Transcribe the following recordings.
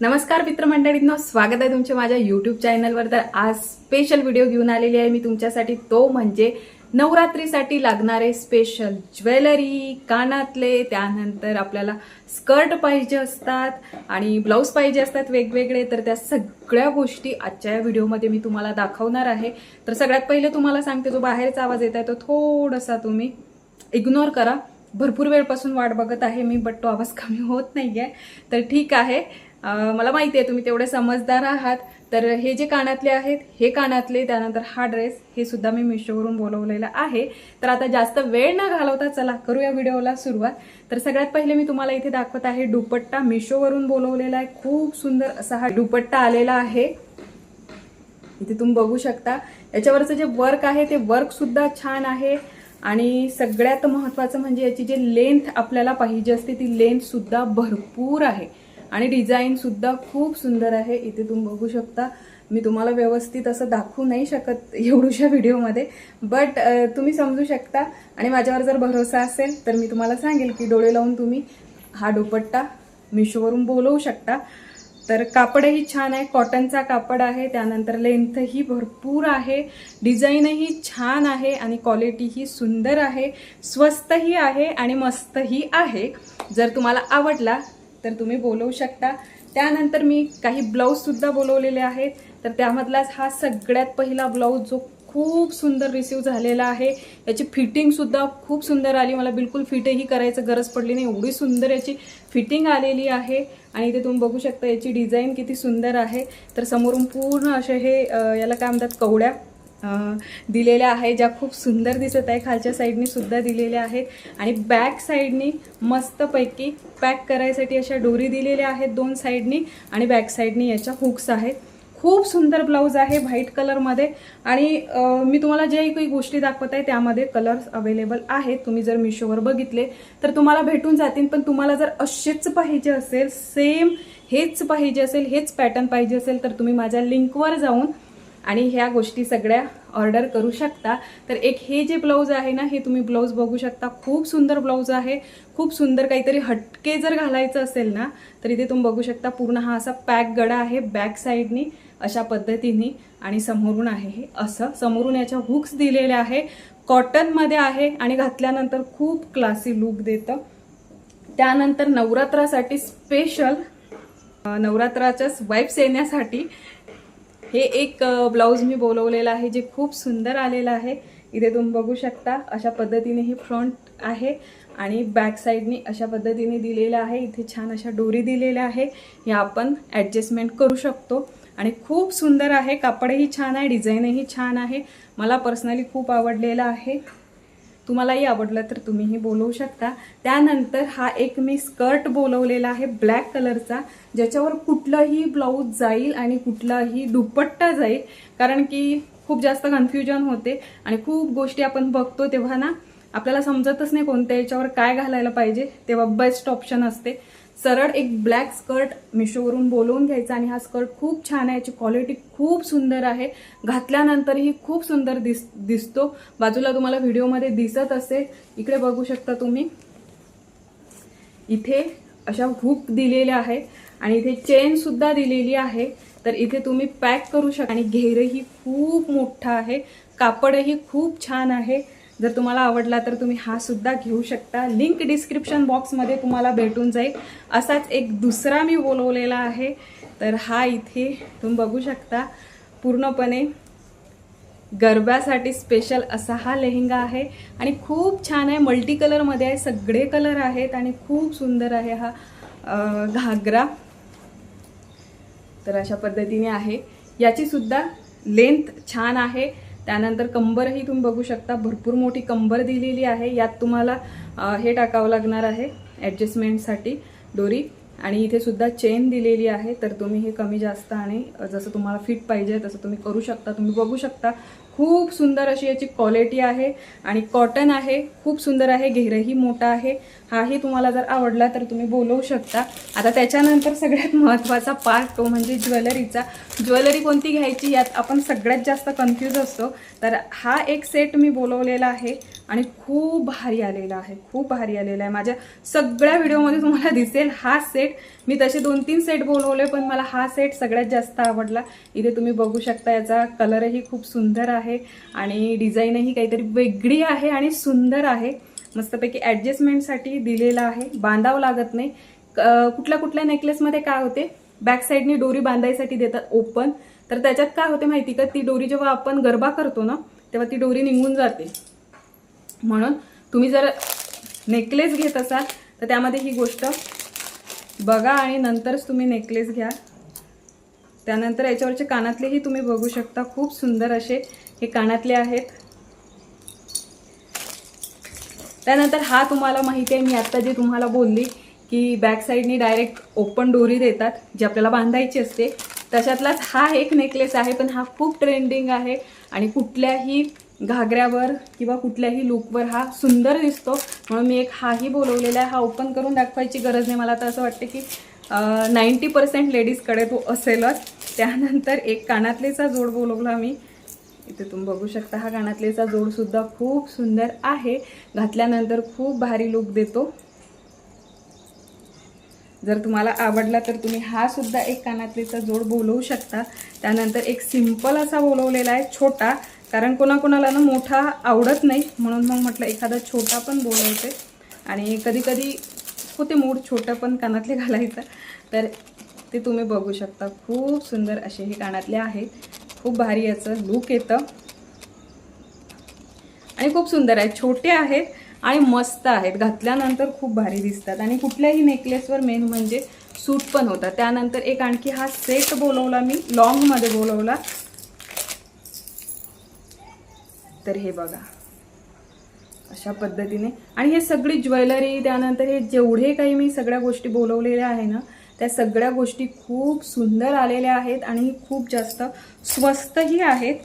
नमस्कार मित्रमंडळींनो स्वागत आहे तुमचे माझ्या युट्यूब चॅनलवर तर आज स्पेशल व्हिडिओ घेऊन आलेली आहे मी तुमच्यासाठी. तो म्हणजे नवरात्रीसाठी लागणारे स्पेशल ज्वेलरी कानातले. त्यानंतर आपल्याला स्कर्ट पाहिजे असतात आणि ब्लाऊज पाहिजे असतात वेगवेगळे. तर त्या सगळ्या गोष्टी आजच्या या व्हिडिओमध्ये मी तुम्हाला दाखवणार आहे. तर सगळ्यात पहिले तुम्हाला सांगते जो बाहेरचा आवाज येत आहे तो थोडासा तुम्ही इग्नोर करा. भरपूर वेळपासून वाट बघत आहे मी बट तो आवाज कमी होत नाही आहे तर ठीक आहे. मला माहिती आहे तुम्ही तेवढे समजदार आहात. तर हे जे कानातले आहेत हे कानातले त्यानंतर हा ड्रेस हे सुद्धा मी मिशोवरून बोलवलेला आहे. तर आता जास्त वेळ न घालवता चला करूया व्हिडिओला सुरुवात. तर सगळ्यात पहिले मी तुम्हाला इथे दाखवत आहे दुपट्टा मिशोवरून बोलवलेला आहे. खूप सुंदर असा हा दुपट्टा आलेला आहे. इथे तुम्ही बघू शकता. याच्यावरचं जे वर्क आहे ते वर्कसुद्धा छान आहे. आणि सगळ्यात महत्त्वाचं म्हणजे याची जी लेंथ आपल्याला पाहिजे असते ती लेंथसुद्धा भरपूर आहे. आणि डिझाईनसुद्धा खूप सुंदर आहे. इथे तुम्ही बघू शकता. मी तुम्हाला व्यवस्थित असं दाखवू नाही शकत एवढूशा व्हिडिओमध्ये बट तुम्ही समजू शकता. आणि माझ्यावर जर भरोसा असेल तर मी तुम्हाला सांगेल की डोळे लावून तुम्ही हा दुपट्टा मिशोवरून बोलवू शकता. तर कापडही छान आहे. कॉटनचा कापड आहे. त्यानंतर लेंथही भरपूर आहे. डिझाईनही छान आहे आणि क्वालिटीही सुंदर आहे. स्वस्तही आहे आणि मस्तही आहे. जर तुम्हाला आवडला तर तुम्ही बोलवू शकता. त्यानंतर मी काही ब्लाऊजसुद्धा बोलवलेले आहेत. तर त्यामधलाच हा सगळ्यात पहिला ब्लाऊज जो खूप सुंदर रिसीव्ह झालेला आहे. याची फिटिंगसुद्धा खूप सुंदर आली. मला बिलकुल फिटही करायचं गरज पडली नाही. एवढी सुंदर याची फिटिंग आलेली आहे. आणि इथे तुम्ही बघू शकता याची डिझाईन किती सुंदर आहे. तर समोरून पूर्ण असे हे याला काय म्हणतात कवड्या दिलेल्या आहे ज्या खूप सुंदर दिसत आहे खालच्या साईडनी सुद्धा दिलेल्या आहेत. आणि बॅक साईडनी मस्तपैकी पॅक करायसाठी अशा डोरी दिलेल्या आहेत दोन साईडनी आणि बॅक साईडनी याच्या हुक्स आहेत. खूप सुंदर ब्लाऊज आहे व्हाईट कलरमध्ये आणि मी तुम्हाला जे काही गोष्टी दाखवत आहे त्यामध्ये कलर्स अवेलेबल आहेत. तुम्ही जर मिशोवर बघितले तर तुम्हाला भेटून जातील. पण तुम्हाला जर असेच पाहिजे असेल सेम हेच पाहिजे असेल हेच पॅटर्न पाहिजे असेल तर तुम्ही माझ्या लिंकवर जाऊन आणि ह्या गोष्टी सगळ्या ऑर्डर करू शकता. तर एक हे जे ब्लाऊज आहे ना हे तुम्ही ब्लाऊज बघू शकता. खूप सुंदर ब्लाऊज आहे. खूप सुंदर काहीतरी हटके जर घालायचं असेल ना तर इथे तुम्ही बघू शकता पूर्ण हा असा पॅक गडा आहे बॅक साईडनी अशा पद्धतीने. आणि समोरून आहे हे असं. समोरून याच्या हुक्स दिलेल्या आहे. कॉटनमध्ये आहे आणि घातल्यानंतर खूप क्लासी लुक देतं. त्यानंतर नवरात्रासाठी स्पेशल नवरात्राच्याच वाईब्स येण्यासाठी हे एक ब्लाऊज मी बोलवलेलं आहे जे खूप सुंदर आलेलं आहे. इथे तुम्ही बघू शकता अशा पद्धतीने ही फ्रंट आहे आणि बॅक साईडनी अशा पद्धतीने दिलेलं आहे. इथे छान अशा डोरी दिलेल्या आहे. या आपण ॲडजस्टमेंट करू शकतो. आणि खूप सुंदर आहे. कापडही छान आहे डिझाईनही छान आहे. मला पर्सनली खूप आवडलेलं आहे. तुम्हालाही आवडलं तर तुम्हीही बोलवू शकता. त्यानंतर हा एक मी स्कर्ट बोलवलेला आहे ब्लॅक कलरचा ज्याच्यावर कुठलाही ब्लाऊज जाईल आणि कुठलाही दुपट्टा जाईल कारण की खूप जास्त कन्फ्युजन होते. आणि खूप गोष्टी आपण बघतो तेव्हा ना आपल्याला समजतच नाही कोणत्या याच्यावर काय घालायला पाहिजे तेव्हा बेस्ट ऑप्शन असते. सरळ एक ब्लॅक स्कर्ट मिशोवरून बोलवून घ्यायचा आणि हा स्कर्ट खूप छान आहे याची क्वालिटी खूप सुंदर आहे. घातल्यानंतरही खूप सुंदर दिस दिसतो. बाजूला तुम्हाला व्हिडिओमध्ये दिसत असेल. इकडे बघू शकता तुम्ही. इथे अशा हुक दिलेल्या आहेत आणि इथे चेन सुद्धा दिलेली आहे. तर इथे तुम्ही पॅक करू शकता. आणि घेरही खूप मोठा आहे. कापडही खूप छान आहे. जर तुम्हाला आवडला तर तुम्ही हा सुद्धा घेऊ शकता. लिंक डिस्क्रिप्शन बॉक्समध्ये तुम्हाला भेटून जाईल. असाच एक दुसरा मी बोलवलेला आहे. तर हा इथे तुम्ही बघू शकता. पूर्णपणे गरब्यासाठी स्पेशल असा हा लेहंगा आहे. आणि खूप छान आहे. मल्टी कलरमध्ये आहे. सगळे कलर आहेत आणि खूप सुंदर आहे हा घागरा. तर अशा पद्धतीने आहे. याची सुद्धा लेंथ छान आहे. त्यानंतर कंबरही तुम्ही बघू शकता. भरपूर मोठी कंबर दिलेली आहे. यात तुम्हाला हे टाकावं लागणार आहे ॲडजस्टमेंटसाठी दोरी. आणि इथे सुद्धा चेन दिलेली आहे तर तुम्ही हे कमी जास्त आणि जसं तुम्हाला फिट पाहिजे तसं तुम्ही करू शकता. तुम्ही बघू शकता खूप सुंदर अशी याची क्वालिटी आहे आणि कॉटन आहे खूप सुंदर आहे घेरही मोठा आहे. हाही तुम्हाला जर आवडला तर तुम्ही बोलवू शकता. आता त्याच्यानंतर सगळ्यात महत्त्वाचा पार्ट तो म्हणजे ज्वेलरीचा. ज्वेलरी कोणती घ्यायची यात आपण सगळ्यात जास्त कन्फ्यूज असतो. तर हा एक सेट मी बोलवलेला आहे. आणि खूप भारी आलेला आहे खूप भारी आलेला आहे. माझ्या सगळ्या व्हिडिओमध्ये तुम्हाला दिसेल हा सेट मी तसे दोन तीन सेट बोलवले पण मला हा सेट सगळ्यात जास्त आवडला. इथे तुम्ही बघू शकता याचा कलरही खूप सुंदर आहे आणि डिझाईनही काहीतरी वेगळी आहे आणि सुंदर आहे. मस्तपैकी ॲडजस्टमेंटसाठी दिलेला आहे. बांधावं लागत नाही. क- कुठल्या कुठल्या नेकलेसमध्ये काय होते? बॅक साईडनी डोरी बांधायसाठी देतात ओपन तर त्याच्यात काय होते माहिती का? ती डोरी जेव्हा आपण गरबा करतो ना तेव्हा ती डोरी निघून जाते. म्हणून तुम्ही जर नेकलेस घेत असाल तर त्यामध्ये ही गोष्ट बघा आणि नंतरच तुम्ही नेकलेस घ्या. त्यानंतर याच्यावरचे कानातलेही तुम्ही बघू शकता खूप सुंदर असे हे कानातले आहेत. त्यानंतर हा तुम्हाला माहिती आहे मी आत्ता जे तुम्हाला बोलली की बॅक साईडनी डायरेक्ट ओपन डोरी देतात जी आपल्याला बांधायची असते तशातलाच हा एक नेकलेस आहे पण हा खूप ट्रेंडिंग आहे आणि कुठल्याही घागऱ्यावर किंवा कुठल्याही लुकवर हा सुंदर दिसतो. म्हणून मी एक हाही बोलवलेला आहे. हा ओपन करून दाखवायची गरज नाही. मला तर असं वाटतं की नाईंटी पर्सेंट लेडीजकडे तो असेलच. त्यानंतर एक कानातलेचा जोड बोलवला मी. इथे तुम्ही बघू शकता हा कानातलेचा जोडसुद्धा खूप सुंदर आहे. घातल्यानंतर खूप भारी लुक देतो. जर तुम्हाला आवडला तर तुम्ही हा सुद्धा एक कानातलेचा जोड बोलवू शकता. त्यानंतर एक सिंपल असा बोलवलेला आहे छोटा. कारण कोणाकोणाला ना मोठा आवडत नाही म्हणून मग म्हटलं एखादा छोटा पण बोलवते आणि कधी कधी होते मूड छोटं पण कानातले घालायचं. तर ते तुम्ही बघू शकता. खूप सुंदर असे हे कानातले आहेत. खूप भारी याचं लुक येतं. आणि खूप सुंदर आहे छोटे आहेत आणि मस्त आहेत. घातल्यानंतर खूप भारी दिसतात. आणि कुठल्याही नेकलेसवर मेन म्हणजे सूट पण होतात. त्यानंतर एक आणखी हा सेट बोलवला मी. लॉंगमध्ये बोलवला. तर हे बघा. अशा पद्धतीने. आणि हे सगळी ज्वेलरी त्यानंतर हे जेवढे काही मी सगळ्या गोष्टी बोलवलेल्या आहे ना त्या सगळ्या गोष्टी खूप सुंदर आलेल्या आहेत आणि खूप जास्त स्वस्तही आहेत.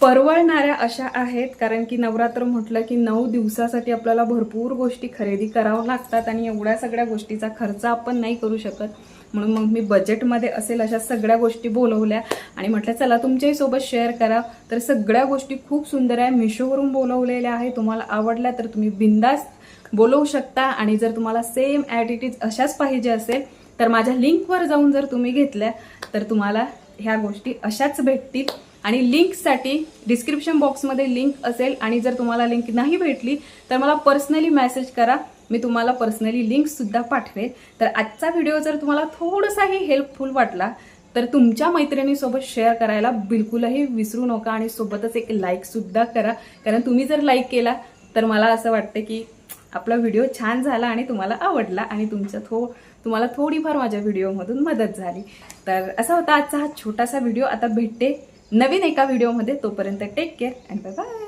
परवडणाऱ्या अशा आहेत कारण की नवरात्र म्हटलं की नऊ दिवसासाठी आपल्याला भरपूर गोष्टी खरेदी कराव्या लागतात आणि एवढ्या सगळ्या गोष्टीचा खर्च आपण नाही करू शकत. म्हणून मग मी बजेटमध्ये असेल अशा सगळ्या गोष्टी बोलवल्या. आणि म्हटलं चला तुमच्याही सोबत शेअर करा. तर सगळ्या गोष्टी खूप सुंदर आहे. मिशोवरून बोलवलेल्या आहे तुम्हाला आवडल्या तर तुम्ही बिंदास बोलवू शकता. आणि जर तुम्हाला सेम ॲटिट्यूड अशाच पाहिजे असेल तर माझ्या लिंकवर जाऊन जर तुम्ही घेतल्या तर तुम्हाला ह्या गोष्टी अशाच भेटतील. आणि लिंकसाठी डिस्क्रिप्शन बॉक्समध्ये लिंक असेल. आणि जर तुम्हाला लिंक नाही भेटली तर मला पर्सनली मेसेज करा. मी तुम्हाला पर्सनली लिंकसुद्धा पाठवेल. तर आजचा व्हिडिओ जर तुम्हाला थोडासाही हेल्पफुल वाटला तर तुमच्या मैत्रिणीसोबत शेअर करायला बिलकुलही विसरू नका आणि सोबतच एक लाईकसुद्धा करा. कारण तुम्ही जर लाईक केला तर मला असं वाटतं की आपला व्हिडिओ छान झाला आणि तुम्हाला आवडला आणि तुमचं थो तुम्हाला थोडीफार माझ्या व्हिडिओमधून मदत झाली. तर असा होता आजचा हा छोटासा व्हिडिओ आता भेटते नवीन एका व्हिडिओमध्ये तोपर्यंत take care and bye bye